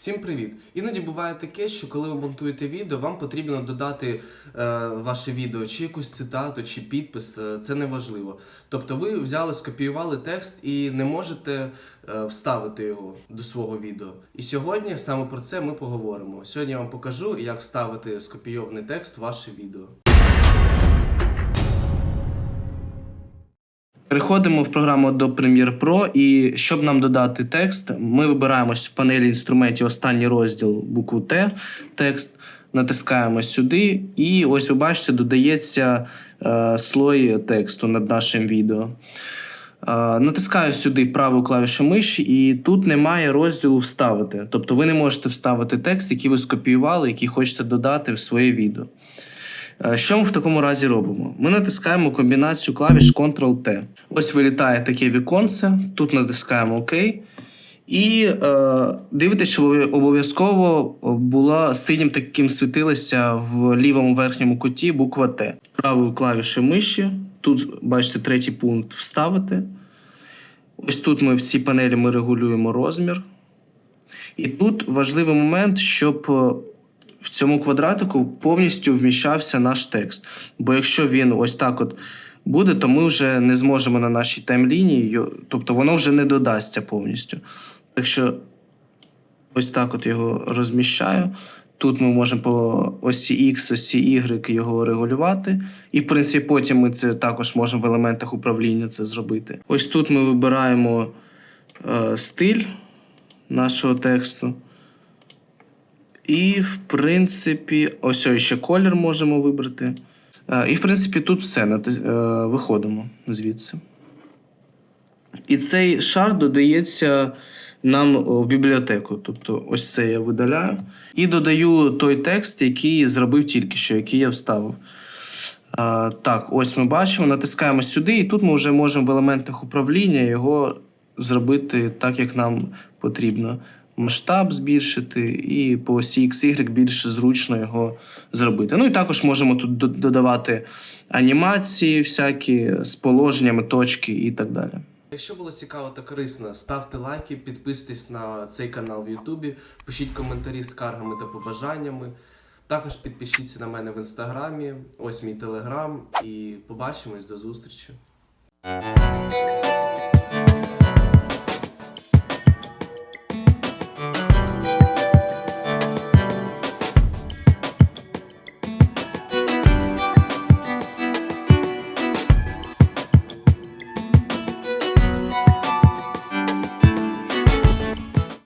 Всім привіт! Іноді буває таке, що коли ви монтуєте відео, вам потрібно додати е, ваше відео чи якусь цитату, чи підпис. е, Це не важливо. Тобто ви взяли, скопіювали текст і не можете е, вставити його до свого відео. І сьогодні саме про це ми поговоримо. Сьогодні я вам покажу, як вставити скопійований текст в ваше відео. Переходимо в програму до Premiere Pro, і щоб нам додати текст, ми вибираємо в панелі інструментів останній розділ букву Т, текст, натискаємо сюди, і ось ви бачите, додається е, слой тексту над нашим відео. Е, натискаю сюди праву клавішу миші, і тут немає розділу вставити. Тобто ви не можете вставити текст, який ви скопіювали, який хочете додати в своє відео. Е, Що ми в такому разі робимо? Ми натискаємо комбінацію клавіш Ctrl-T. Ось вилітає таке віконце, тут натискаємо ОК. І е, дивитесь, що обов'язково була синім таким світилася в лівому верхньому куті буква Т. Правою клавішою миші. Тут бачите третій пункт вставити. Ось тут ми в цій панелі ми регулюємо розмір. І тут важливий момент, щоб е, в цьому квадратику повністю вміщався наш текст. Бо якщо він ось так от буде, то ми вже не зможемо на нашій таймлінії, тобто воно вже не додасться повністю. Так що ось так от його розміщаю. Тут ми можемо по осі X, осі Y його регулювати. І, в принципі, потім ми це також можемо в елементах управління це зробити. Ось тут ми вибираємо е, стиль нашого тексту. І, в принципі, ось ось ще колір можемо вибрати. Е, І, в принципі, тут все. Е, Виходимо звідси. І цей шар додається нам в бібліотеку. Тобто, ось це я видаляю. І додаю той текст, який зробив тільки що, який я вставив. Так, ось ми бачимо, натискаємо сюди, і тут ми вже можемо в елементах управління його зробити так, як нам потрібно. Масштаб збільшити, і по осі більш зручно його зробити. Ну і також можемо тут додавати анімації, всякі з положеннями, точки і так далі. Якщо було цікаво та корисно, ставте лайки, підписуйтесь на цей канал в Ютубі, пишіть коментарі з скаргами та побажаннями. Також підпишіться на мене в інстаграмі, ось мій телеграм, і побачимось до зустрічі.